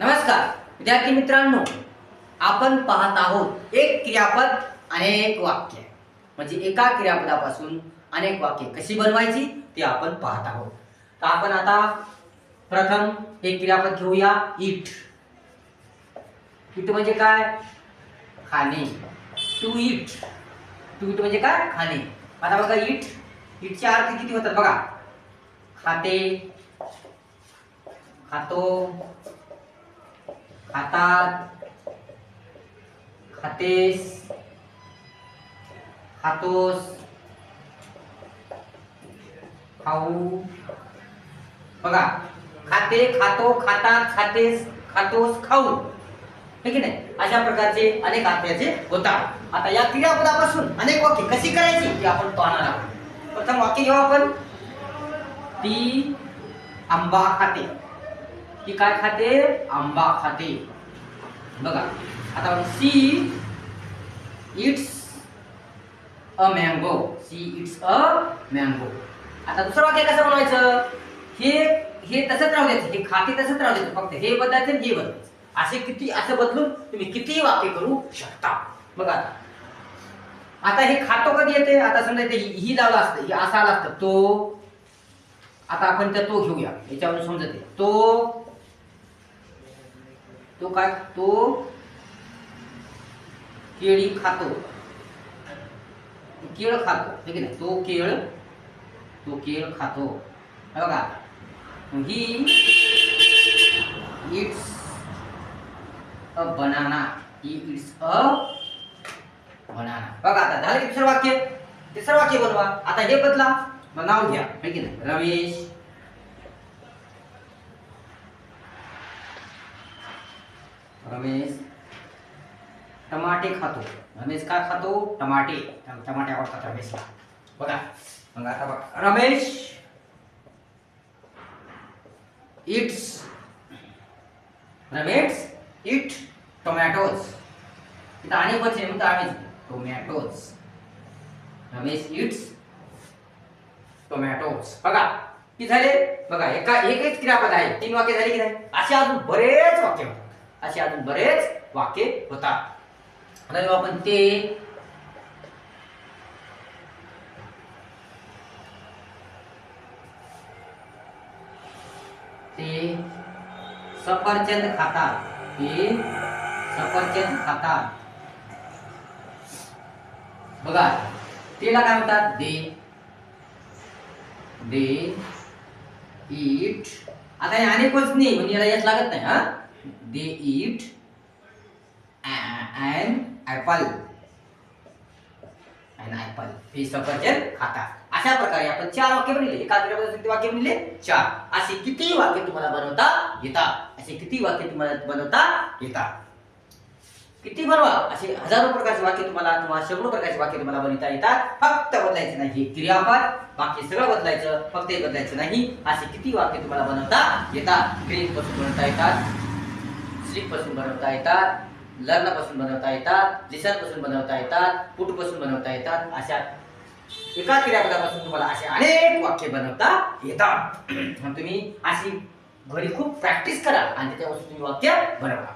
नमस्कार. विद्यार्थी मित्रांनो आपण पाहत आहोत एक क्रियापद अनेक वाक्य. म्हणजे एका क्रियापदापासून अनेक वाक्य कशी बनवायची ते आपण पाहत आहोत. तर आपण आता प्रथम एक क्रियापद घेऊया इट इट म्हणजे काय? खाणे. टू इट टू इट म्हणजे काय? खाणे. आता बघा इट इटचे अर्थ किती होतात बघा. खाते खातो खातात खातेस खातोस खाऊ. बघा खाते खातो खातात खातेस खातोस खाऊ. ठीक आहे नाही? अशा प्रकारचे अनेक वाक्याचे होतात आता या क्रियापदापासून अनेक वाक्य कशी करायची ती आपण पाहणार आहोत. प्रथम वाक्य घेऊ आपण. ती आंबा खाते. ती काय खाते? आंबा खाते. बघा आता she eats a mango she eats a mango आता दुसरं वाक्य कसं बनवायचं? हे हे तसंच राहू द्यायचं. हे खाते तसंच राहू द्यायचं. फक्त हे बदलायचं आणि हे बदलायचं. असे किती असं बदलून तुम्ही कितीही वाक्य करू शकता. बघा. आता आता हे खातो कधी येते? आता समजा इथे ही लावलं असतं ही असं आलं असतं. तो आता आपण त्या तो घेऊया. याच्यावरून समजते. तो तो काय तो केळी खातो. केळ खातो ठीक की नाही? तो केळ तो केळ खातो. बघा. He eats a banana. He eats a banana. बघा आता झालं की दुसरं वाक्य? तिसरं वाक्य बनवा. आता हे बदला. मग नाव घ्या. ठीक की नाही? रमेश रमेश टमाटे खातो. रमेश काय खातो? टमाटे. टमाटे आवडतात रमेशला. बघा. मग आता बघा. Ramesh eats Ramesh eat tomatoes इथं आणि वचन म्हणतो आम्ही टोमॅटोज रमेश इट्स टोमॅटोज बघा. की झाले? बघा एका एकच क्रियापद आहे. तीन वाक्य झाले की नाही? असे अजून बरेच वाक्य होतात असे अजून बरेच वाक्य होतात. आता आपण ते ते सफरचंद खातात. ते सफरचंद खातात. बघा तेला काय म्हणतात? दे. दे इट आता हे अनेकच नाही म्हणजे याला येत लागत नाही हा? They eat and apple. An apple. हे सफरचंद खातात अशा प्रकारे आपण चार वाक्य बनले एका क्रियापदाचे वाक्य बनले? चार. असे किती वाक्य तुम्हाला बनवता येतात असे किती वाक्य तुम्हाला बनवता येतात किती बनवा? असे हजारो प्रकारचे वाक्य तुम्हाला किंवा शेकडो प्रकारचे वाक्य तुम्हाला बनवता येतात फक्त बदलायचे नाही क्रियापद. बाकी सगळं बदलायचं फक्त हे बदलायचं नाही. असे किती वाक्य तुम्हाला बनवता येतात पासून बनवता येतात. स्लीप बनवता येतात लग्नापासून बनवता येतात लिसनपासून बनवता येतात पुटपासून बनवता येतात अशा एका क्रियापदापासून तुम्हाला असे अनेक वाक्य बनवता येतात. तुम्ही अशी घरी खूप प्रॅक्टिस करा आणि त्याच्यापासून तुम्ही वाक्य बनवा.